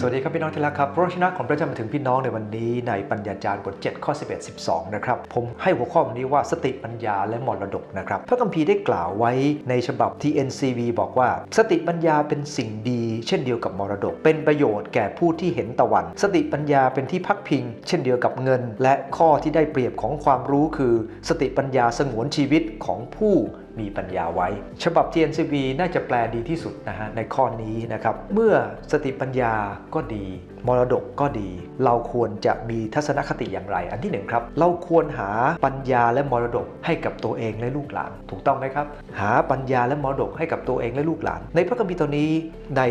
สวัสดีครับพี่น้องที่รักครับพระวจนะของพระเจ้ามาถึงพี่น้องในวันนี้ในปัญญาจารย์บท7ข้อ11 12นะครับผมให้หัวข้อวันนี้ว่าสติปัญญาและมรดกนะครับพระคัมภีร์ได้กล่าวไว้ในฉบับ TNCV บอกว่า สติปัญญาเป็นสิ่งดี เช่นเดียวกับมรดก เป็นประโยชน์แก่ผู้ที่เห็นตะวัน สติปัญญาเป็นที่พักพิง เช่นเดียวกับเงิน และข้อที่ได้เปรียบของความรู้คือ สติปัญญาสงวนชีวิตของผู้ มีปัญญาไว้ ฉบับ TNCV น่าจะแปลดีที่สุดนะฮะในข้อนี้นะครับ เมื่อสติปัญญาก็ดีมรดกก็ดี เราควรจะมีทัศนคติอย่างไร อันที่หนึ่งครับ เราควรหาปัญญาและมรดกให้กับตัวเองและลูกหลาน ถูกต้องไหมครับ หาปัญญาและมรดกให้กับตัวเองและลูกหลาน ในพระคัมภีร์ตอนนี้ใน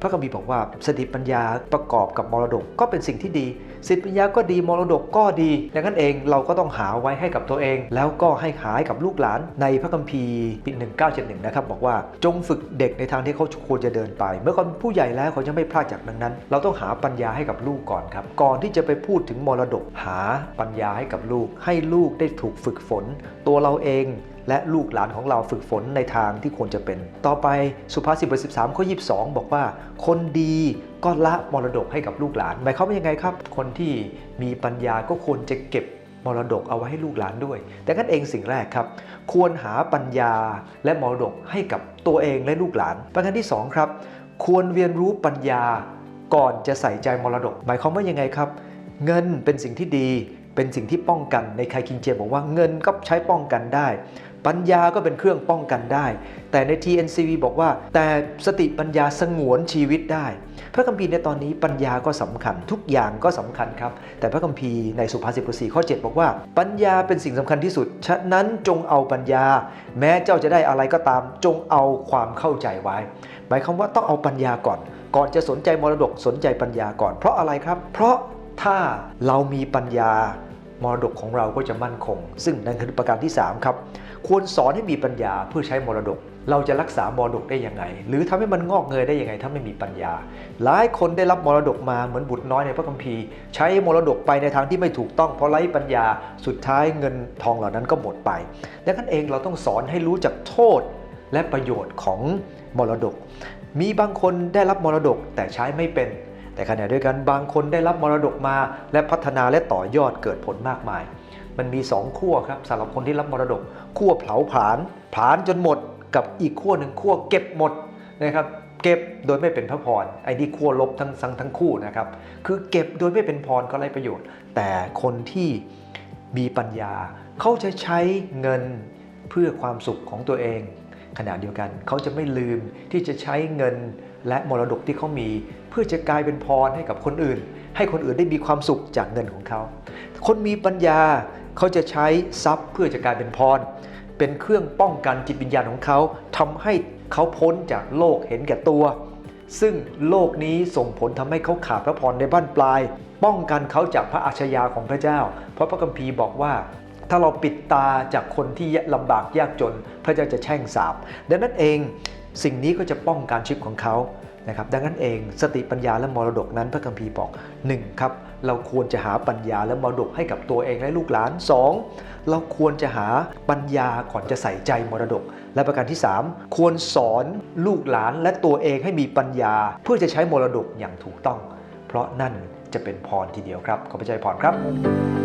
พระคัมภีร์บอกว่าสติปัญญาประกอบกับมรดกก็เป็นสิ่งที่ดีสติปัญญาก็ดีมรดกก็ดีดังนั้นเองเราก็ต้องหาไว้ให้กับตัวเอง แล้วก็ให้หาให้กับลูกหลาน ในพระคัมภีร์ปี1971นะครับบอกว่าจงฝึกเด็กในทางที่เขาควรจะเดินไป เมื่อเขาเป็นผู้ใหญ่แล้วเขาจะไม่พลาดจากดังนั้น เราต้องหาปัญญาญาให้กับลูกก่อนครับ ก่อนที่จะไปพูดถึงมรดกหาปัญญาให้กับลูก ให้ลูกได้ถูกฝึกฝน ตัวเราเองและลูกหลานของเราฝึกฝนในทางที่ควรจะเป็น ต่อไปสุภาษิตบท13ข้อ22บอกว่า คนดีก็ละมรดกให้กับลูกหลาน หมายความว่ายังไงครับ คนที่มีปัญญาก็ควรจะเก็บมรดกเอาไว้ให้ลูกหลานด้วย แต่กันเองสิ่งแรกครับ ควรหาปัญญาและมรดกให้กับตัวเองและลูกหลาน ประการที่สองครับ ควรเรียนรู้ปัญญา ก่อนจะใส่ใจมรดก หมายความว่ายังไงครับ เงินเป็นสิ่งที่ดี เป็นสิ่งที่ป้องกันในใคคิงเจมบอกว่าเงินก็ใช้ป้องกันได้ ปัญญาก็เป็นเครื่องป้องกันได้ แต่ใน TNCV บอกว่า แต่สติปัญญาสงวนชีวิตได้ พระคัมภีร์ในตอนนี้ปัญญาก็สำคัญ ทุกอย่างก็สำคัญครับ แต่พระคัมภีร์ในสุภาษิตบท4ข้อ 7 บอกว่า ปัญญาเป็นสิ่งสำคัญที่สุด ฉะนั้นจงเอาปัญญา แม้เจ้าจะได้อะไรก็ตาม จงเอาความเข้าใจไว้ หมายความว่าต้องเอาปัญญาก่อน ก่อนจะสนใจมรดกสนใจปัญญาก่อน เพราะอะไรครับ เพราะ ถ้าเรามีปัญญามรดกของเราก็จะมั่นคง ซึ่งนั่นคือประการที่ 3 ครับ ควรสอนให้มีปัญญาเพื่อใช้มรดก เราจะรักษามรดกได้ยังไง หรือทำให้มันงอกเงยได้ยังไง ถ้าไม่มีปัญญา หลายคนได้รับมรดกมาเหมือนบุตรน้อยในพระคัมภีร์ ใช้มรดกไปในทางที่ไม่ถูกต้องเพราะไร้ปัญญาสุดท้ายเงินทองเหล่านั้นก็หมดไปดังนั้นเองเราต้องสอนให้รู้จักโทษและประโยชน์ของมรดก มีบางคนได้รับมรดกแต่ใช้ไม่เป็น แต่ขณะเดียวกันบางคนได้รับมรดกมาและพัฒนาและต่อยอดเกิดผลมากมาย มันมีสองขั้วครับสำหรับคนที่รับมรดกขั้วเผาผลาญผลาญจนหมดกับอีกขั้วหนึ่งขั้วเก็บหมดนะครับเก็บโดยไม่เป็นพระพรไอ้นี่ขั้วลบทั้งทั้งทั้งคู่นะครับคือเก็บโดยไม่เป็นพรก็ไร้ประโยชน์ แต่คนที่มีปัญญาเขาจะใช้เงินเพื่อความสุขของตัวเอง ขณะเดียวกัน เขาจะไม่ลืมที่จะใช้เงินและมรดกที่เขามี เพื่อจะกลายเป็นพรให้กับคนอื่น ให้คนอื่นได้มีความสุขจากเงินของเขา คนมีปัญญาเขาจะใช้ทรัพย์เพื่อจะกลายเป็นพร เป็นเครื่องป้องกันจิตวิญญาณของเขาทำให้เขาพ้นจากโลกเห็นแก่ตัว ซึ่งโลกนี้ส่งผลทำให้เขาขาดพระพรในบ้านปลาย ป้องกันเขาจากพระอาชญาของพระเจ้า เพราะพระคัมภีร์บอกว่า ถ้าเราปิดตาจากคนที่ลำบากยากจน พระเจ้าจะแช่งสาปดังนั้นเองสิ่งนี้ก็จะป้องกันชีวิตของเขานะครับดังนั้นเองสติปัญญาและมรดกนั้นพระคัมภีร์บอก 1. ครับเราควรจะหาปัญญาและมรดกให้กับตัวเองและลูกหลาน 2. เราควรจะหาปัญญาก่อนจะใส่ใจมรดก และประการที่ 3 ควรสอนลูกหลานและตัวเองให้มีปัญญา เพื่อจะใช้มรดกอย่างถูกต้อง เพราะนั่นจะเป็นพรทีเดียวครับขอพระเจ้าอวยพรครับ